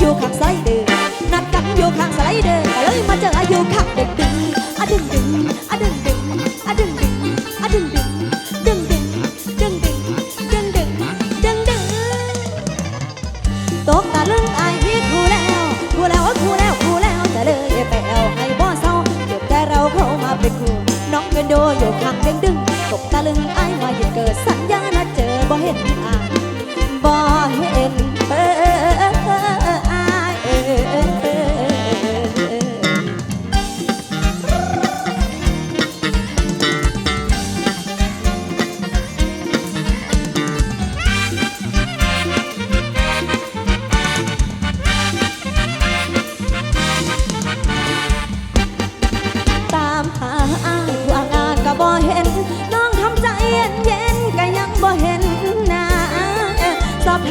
อยู่ข้างไลเดอร์นัดกันอยู่ข้างสไลเดอร์ก็เลยมาเจออยู่ข้างเด็กดึงอะดึงดึงอะดึงดึงอะดึงดึงอะดึงดึงดึงดึงดึงดึงดึงดึงดึงดึงตกตะลึงอายพี่ครูแล้วครูแล้วครูแล้วครูแล้วจะเลยไปเอาให้บ่เศร้าเดี๋ยวแต่เราเข้ามาเป็นครูน้องกันโดอยู่ข้างเด็กดึงตกตะลึง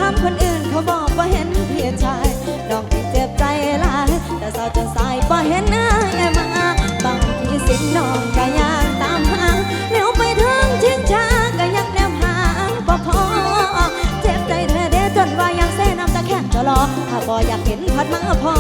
ามคนอื่นเขาบอกว่าเห็นเพียชายน้องเจ็บใจหลาย แต่สาวจนสายบ่เห็นหน้าแอมาบางทีสิ่งน้องก็ยังตามหาเลี้ยวไปถึงทิ้งช้าก็ยังแนวหาบ่พอ เจ็บใจแท้เด้จนว่ายังเส้น้ำตาแข็งจะรอ ถ้าบ่อยากเห็นพัดมาพอ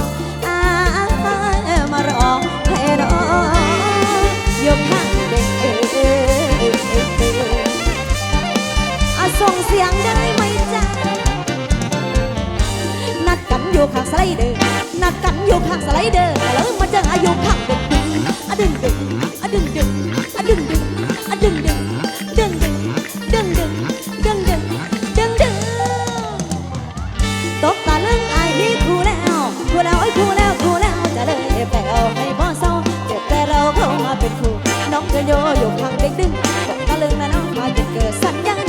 ไลเดอร์แล้วมาเจออายุข้างเด็กดึงอะดึงดึงอะดึงดึงอะดึงดึงอะดึงดึงดึงดึงดึงดึงดึงดึงดึงดึงตกตาลึงอายนี่ครูแล้วครูแล้วไอ้ครูแล้วครูแล้วจะเลยไปเอาให้บ่เศร้าเจ็บแต่เราเข้ามาเป็นครูน้องจะโยอยู่ข้างเด็กดึงตกตาลึงนะน้องมาจะเกิดสัญญาณ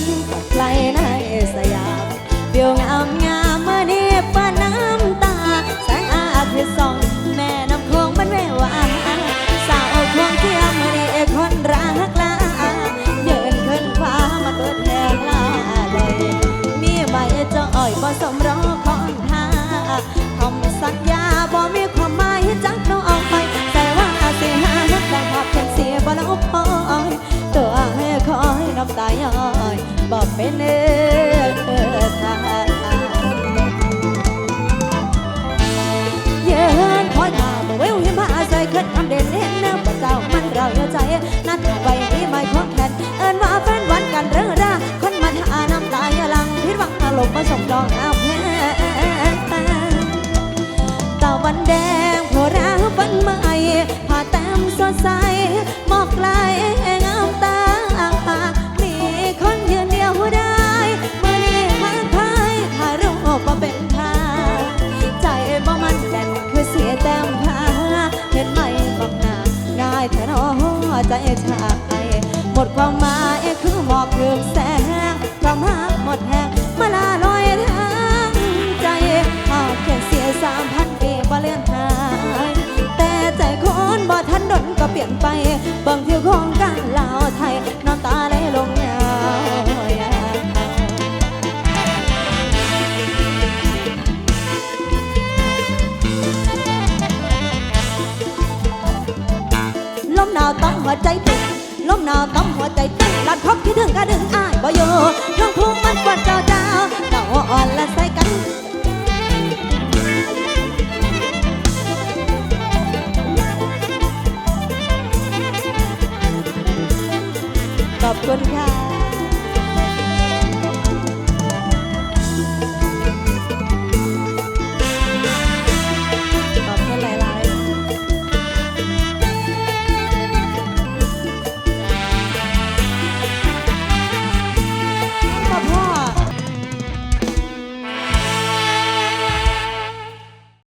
นกับไกลในสยามเบียวงามงามเมื่อนี้ปาน้ำตา แสงอาทิตย์ส่อง แม่น้ำคงมันไม่หวานสาวควงเที่ยมเมื่อนี้คนรักลาเดินขึ้นฟ้ามาเปิดแทงลาเลยมีใบจ้อยบ่สมรอคอนทา ย้อยบอกเป็นเออทางยืนคอยท่าเววเห็นผ้าใส่ขึ้นคำเด่นเห็นเนื้อปะเจ้ามันเราเยอะใจนัดไว้ที่ไม่ของแขนเอิญว่าแฟนวันกันเรื่องราคนมาท่าน้ำตาอย่าลังพิดหวังอารมณ์มาส่งดอกน้ำ ไปบางทิวของการลาวไทยน้ำตาไหลลงยาวลมหนาวต้องหัวใจต้นลมหนาวต้องหัวใจต้นลัดคบที่ถึงก็ดึงอ้ายบ่อยู่ท้องทุ่งมันกวาดเจ้าเจ้าเจ้า คุณค่ะ